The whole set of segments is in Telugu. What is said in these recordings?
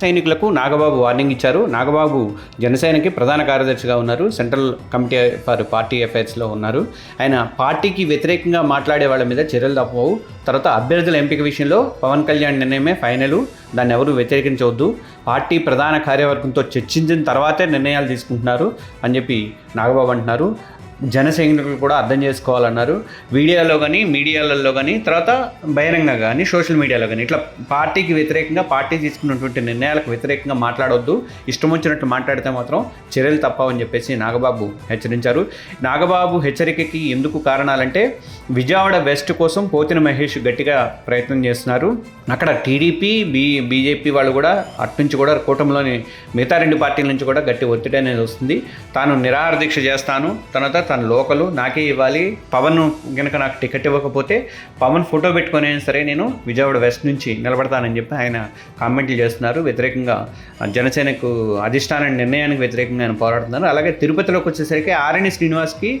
సైనికులకు నాగబాబు వార్నింగ్ ఇచ్చారు. నాగబాబు జనసేనకి ప్రధాన కార్యదర్శిగా ఉన్నారు. సెంట్రల్ కమిటీ ఫర్ పార్టీ అఫైర్స్లో ఉన్నారు. ఆయన పార్టీకి వ్యతిరేకంగా మాట్లాడే వాళ్ళ మీద చర్యలు తప్పవు. తర్వాత అభ్యర్థుల ఎంపిక విషయంలో పవన్ కళ్యాణ్ నిర్ణయమే ఫైనల్. దాన్ని ఎవరు వ్యతిరేకించవద్దు. పార్టీ ప్రధాన కార్యవర్గంతో చర్చించిన తర్వాతే నిర్ణయాలు తీసుకుంటున్నారు అని చెప్పి నాగబాబు అంటున్నారు. జన సైనికులు కూడా అర్థం చేసుకోవాలన్నారు. వీడియోలో కానీ మీడియాలలో కానీ తర్వాత బహిరంగ కానీ సోషల్ మీడియాలో కానీ ఇట్లా పార్టీకి వ్యతిరేకంగా పార్టీ తీసుకున్నటువంటి నిర్ణయాలకు వ్యతిరేకంగా మాట్లాడొద్దు. ఇష్టం వచ్చినట్టు మాట్లాడితే మాత్రం చర్యలు తప్పవని చెప్పేసి నాగబాబు హెచ్చరించారు. నాగబాబు హెచ్చరికకి ఎందుకు కారణాలంటే విజయవాడ వెస్ట్ కోసం పోతిన మహేష్ గట్టిగా ప్రయత్నం చేస్తున్నారు. అక్కడ టీడీపీ బీ బీజేపీ వాళ్ళు కూడా అటు నుంచి కూడా కూటమిలోని మిగతా రెండు పార్టీల నుంచి కూడా గట్టి ఒత్తిడి అనేది వస్తుంది. తాను నిరాహార దీక్ష చేస్తాను. తర్వాత తన లోకలు నాకే ఇవ్వాలి. పవన్ కనుక నాకు టికెట్ ఇవ్వకపోతే పవన్ ఫోటో పెట్టుకొని అయినా సరే నేను విజయవాడ వెస్ట్ నుంచి నిలబడతానని చెప్పి ఆయన కామెంట్లు చేస్తున్నారు. వ్యతిరేకంగా జనసేనకు అధిష్టాన నిర్ణయానికి వ్యతిరేకంగా ఆయన పోరాడుతున్నారు. అలాగే తిరుపతిలోకి వచ్చేసరికి ఆర్ఎన్ శ్రీనివాస్కి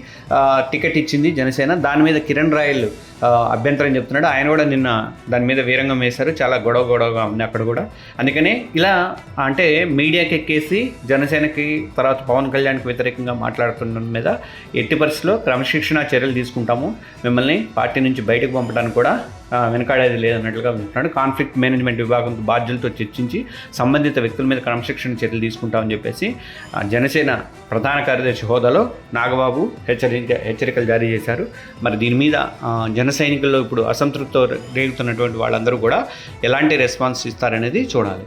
టికెట్ ఇచ్చింది జనసేన. దాని మీద కిరణ్ రాయల్ అభ్యంతరం చెప్తున్నాడు. ఆయన కూడా నిన్న దాని మీద వీరంగం వేశారు. చాలా గొడవ గొడవగా ఉంది అక్కడ కూడా. అందుకనే ఇలా అంటే మీడియాకి ఎక్కేసి జనసేనకి తర్వాత పవన్ కళ్యాణ్కి వ్యతిరేకంగా మాట్లాడుతున్న మీద ఎట్టి పరిస్థితుల్లో క్రమశిక్షణ చర్యలు తీసుకుంటాము. మిమ్మల్ని పార్టీ నుంచి బయటకు పంపడానికి కూడా వెనకాడేది లేదన్నట్లుగా ఉంటున్నాడు. కాన్ఫ్లిక్ట్ మేనేజ్మెంట్ విభాగంతో బాధ్యులతో చర్చించి సంబంధిత వ్యక్తుల మీద క్రమశిక్షణ చర్యలు తీసుకుంటామని చెప్పేసి జనసేన ప్రధాన కార్యదర్శి హోదాలో నాగబాబు హెచ్చరిక హెచ్చరికలు జారీ చేశారు. మరి దీని మీద జన సైనికుల్లో ఇప్పుడు అసంతృప్తితో రేగుతున్నటువంటి వాళ్ళందరూ కూడా ఎలాంటి రెస్పాన్స్ ఇస్తారనేది చూడాలి.